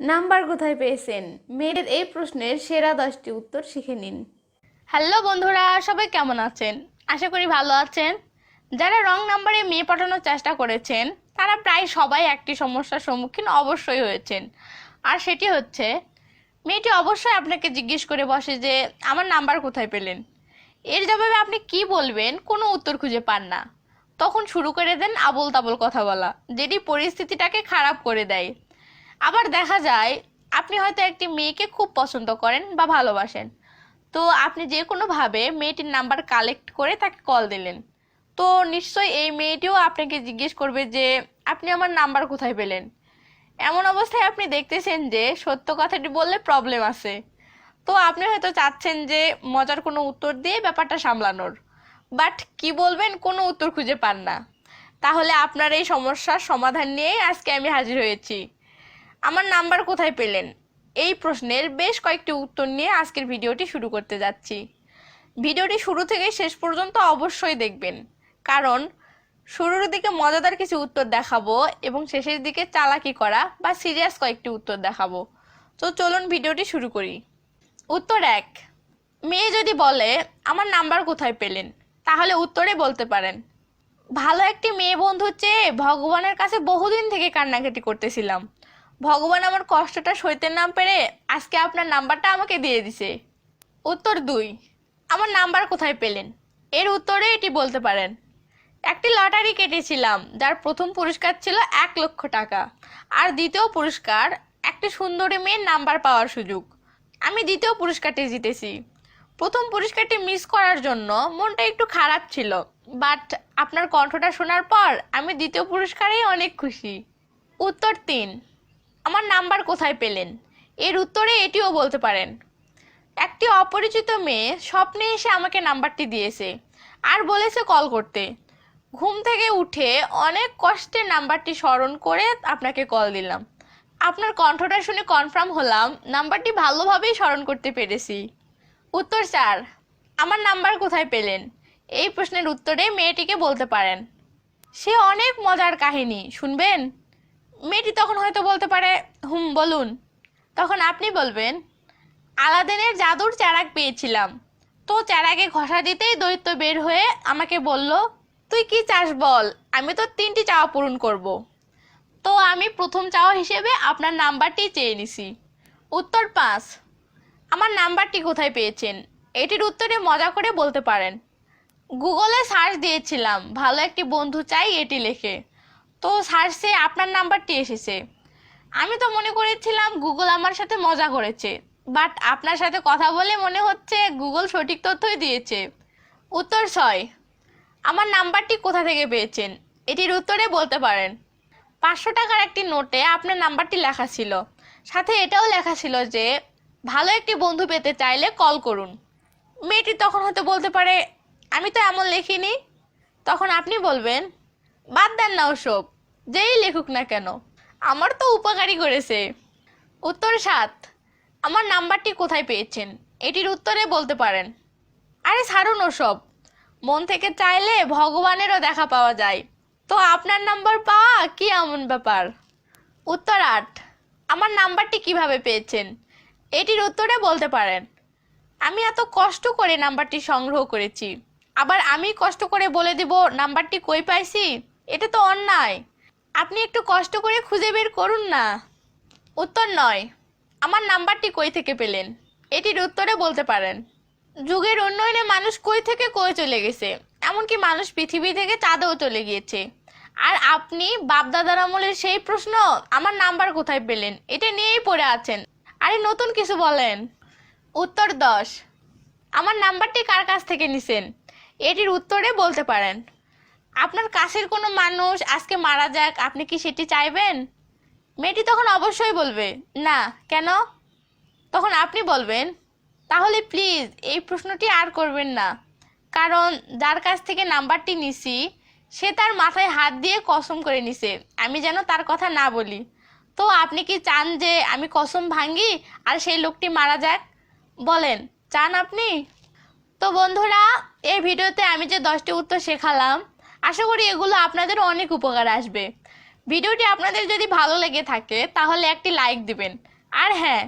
Number কোথায় পেয়েছেন? মেয়েদের এই প্রশ্নের সেরা দশটি উত্তর শিখে নিন। হ্যালো বন্ধুরা, সবাই কেমন আছেন? আশা করি ভালো আছেন। যারা রং নাম্বারে মেয়ে পাঠানোর চেষ্টা করেছেন, তারা প্রায় সবাই একটি সমস্যার সম্মুখীন অবশ্যই হয়েছেন। আর সেটি হচ্ছে, মেয়েটি অবশ্যই আপনাকে জিজ্ঞেস করে বসে যে, আমার নাম্বার কোথায় পেলেন? এর জবাবে আপনি কি বলবেন, কোনো উত্তর খুঁজে পান না। তখন শুরু করে দেন আবল তাবল কথা বলা, যেটি পরিস্থিতিটাকে খারাপ করে দেয়। আবার দেখা যায় আপনি হয়তো একটি মেয়েকে খুব পছন্দ করেন বা ভালোবাসেন। তো আপনি যে কোনোভাবে মেয়েটির নাম্বার কালেক্ট করে তাকে কল দিলেন। তো নিশ্চয়ই এই মেয়েটিও আপনাকে জিজ্ঞেস করবে যে, আপনি আমার নাম্বার কোথায় পেলেন? এমন অবস্থায় আপনি দেখতেছেন যে, সত্য কথাটি বললে প্রবলেম আছে। তো আপনি হয়তো চাচ্ছেন যে, মজার কোনো উত্তর দিয়ে ব্যাপারটা সামলানোর। বাট কি বলবেন, কোনো উত্তর খুঁজে পান না। তাহলে আপনার এই সমস্যার সমাধান নিয়েই আজকে আমি হাজির হয়েছি। আমার নাম্বার কোথায় পেলেন? এই প্রশ্নের বেশ কয়েকটি উত্তর নিয়ে আজকের ভিডিওটি শুরু করতে যাচ্ছি। ভিডিওটি শুরু থেকে শেষ পর্যন্ত অবশ্যই দেখবেন। কারণ, শুরুর দিকে মজাদার কিছু উত্তর দেখাবো এবং শেষের দিকে চালাকি করা বা সিরিয়াস কয়েকটি উত্তর দেখাবো। তো চলুন ভিডিওটি শুরু করি। উত্তর এক, মেয়ে যদি বলে, আমার নাম্বার কোথায় পেলেন? তাহলে উত্তরে বলতে পারেন, ভালো একটি মেয়ে বন্ধু চেয়ে ভগবানের কাছে বহুদিন থেকে কান্নাকাটি করতেছিলাম। ভগবান আমার কষ্টটা সইতে না পেরে আজকে আপনার নাম্বারটা আমাকে দিয়ে দিছে। উত্তর দুই, আমার নাম্বার কোথায় পেলেন? এর উত্তরে এটি বলতে পারেন। একটি লটারি কেটেছিলাম, যার প্রথম পুরস্কার ছিল এক লক্ষ টাকা। আর দ্বিতীয় পুরস্কার, একটি সুন্দরী মেয়ের নাম্বার পাওয়ার সুযোগ। আমি দ্বিতীয় পুরস্কারটি জিতেছি। প্রথম পুরস্কারটি মিস করার জন্য মনটা একটু খারাপ ছিল, বাট আপনার কণ্ঠটা শোনার পর আমি দ্বিতীয় পুরস্কারেই অনেক খুশি। উত্তর তিন আমার নাম্বার কোথায় পেলেন? এর উত্তরে এটিও বলতে পারেন। একটি অপরিচিত মেয়ে স্বপ্নে এসে আমাকে নাম্বারটি দিয়েছে আর বলেছে কল করতে। ঘুম থেকে উঠে অনেক কষ্টে নাম্বারটি স্মরণ করে আপনাকে কল দিলাম। আপনার কণ্ঠটা শুনে কনফার্ম হলাম নাম্বারটি ভালোভাবেই স্মরণ করতে পেরেছি। উত্তর চার আমার নাম্বার কোথায় পেলেন? এই প্রশ্নের উত্তরে মেয়েটিকে বলতে পারেন। সে অনেক মজার কাহিনী, শুনবেন? মেয়েটি তখন হয়তো বলতে পারে, হুম, বলুন। তখন আপনি বলবেন, আলাদিনের জাদুর চারাক পেয়েছিলাম। তো চারাকে ঘষা দিতেই দৈত্য বের হয়ে আমাকে বলল, তুই কি চাস বল? আমি তো তিনটি চাওয়া পূরণ করব। তো আমি প্রথম চাওয়া হিসেবে আপনার নাম্বারটি চেয়ে নিছি। উত্তর পাঁচ, আমার নাম্বারটি কোথায় পেয়েছেন? এটির উত্তরে মজা করে বলতে পারেন। গুগলে সার্চ দিয়েছিলাম, ভালো একটি বন্ধু চাই এটি লেখে। তো সার্চে আপনার নাম্বারটি এসেছে। আমি তো মনে করেছিলাম গুগল আমার সাথে মজা করেছে, বাট আপনার সাথে কথা বলে মনে হচ্ছে গুগল সঠিক তথ্যই দিয়েছে। উত্তর ছয়, আমার নাম্বারটি কোথা থেকে পেয়েছেন? এটির উত্তরে বলতে পারেন, পাঁচশো টাকার একটি নোটে আপনার নাম্বারটি লেখা ছিল। সাথে এটাও লেখা ছিল যে, ভালো একটি বন্ধু পেতে চাইলে কল করুন। মেয়েটি তখন হয়তো বলতে পারে, আমি তো এমন লিখিনি। তখন আপনি বলবেন বাদ দেন না ওসব, যেই লেখুক না কেন। আমার তো উপকারই করেছে। উত্তর সাত, আমার নাম্বারটি কোথায় পেয়েছেন? এটির উত্তরে বলতে পারেন। আরে ছাড়ুন ওসব, মন থেকে চাইলে ভগবানেরও দেখা পাওয়া যায়। তো আপনার নাম্বার পাওয়া কি এমন ব্যাপার? উত্তর আট, আমার নাম্বারটি কীভাবে পেয়েছেন? এটির উত্তরে বলতে পারেন, আমি এত কষ্ট করে নাম্বারটি সংগ্রহ করেছি, আবার আমি কষ্ট করে বলে দিব, নাম্বারটি কই পাইছি? এটা তো অন্যায়। আপনি একটু কষ্ট করে খুঁজে বের করুন না। উত্তর নয়। আমার নাম্বারটি কই থেকে পেলেন? এটির উত্তরে বলতে পারেন। যুগের উন্নয়নে মানুষ কই থেকে কই চলে গেছে? এমনকি মানুষ পৃথিবী থেকে চাঁদেও চলে গিয়েছে। আর আপনি বাপদাদার আমলের সেই প্রশ্ন, আমার নাম্বার কোথায় পেলেন? এটা নিয়েই পড়ে আছেন। আরে নতুন কিছু বলেন। উত্তর দশ। আমার নাম্বারটি কার কাছ থেকে নিছেন? এটির উত্তরে বলতে পারেন। আপনার কাছের কোনো মানুষ আজকে মারা যাক, আপনি কি সেটি চাইবেন? মেয়েটি তখন অবশ্যই বলবে, না। কেন? তখন আপনি বলবেন, তাহলে প্লিজ এই প্রশ্নটি আর করবেন না। কারণ যার কাছ থেকে নাম্বারটি নিছি, সে তার মাথায় হাত দিয়ে কসম করে নিছে। আমি যেন তার কথা না বলি। তো আপনি কি চান যে আমি কসম ভাঙ্গি আর সেই লোকটি মারা যাক? বলেন, চান আপনি? তো বন্ধুরা, এই ভিডিওতে আমি যে দশটি উত্তর শেখালাম আশা করি এগুলো আপনাদের অনেক উপকার আসবে। ভিডিওটি আপনাদের যদি ভালো লেগে থাকে, তাহলে একটি লাইক দিবেন। আর হ্যাঁ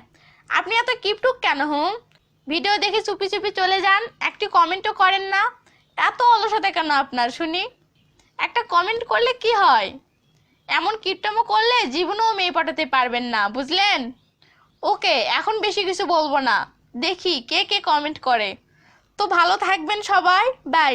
আপনি এত কিপটুক কেন হুম ভিডিও দেখে চুপি চুপি চলে যান, একটি কমেন্টও করেন না। এত অলসতা কেন আপনার, শুনি? একটা কমেন্ট করলে কি হয়? এমন কীর্তমো করলে জীবনেও মেয়ে পটাতে পারবেন না, বুঝলেন? ওকে এখন বেশি কিছু বলব না। দেখি কে কে কমেন্ট করে। তো ভালো থাকবেন সবাই বাই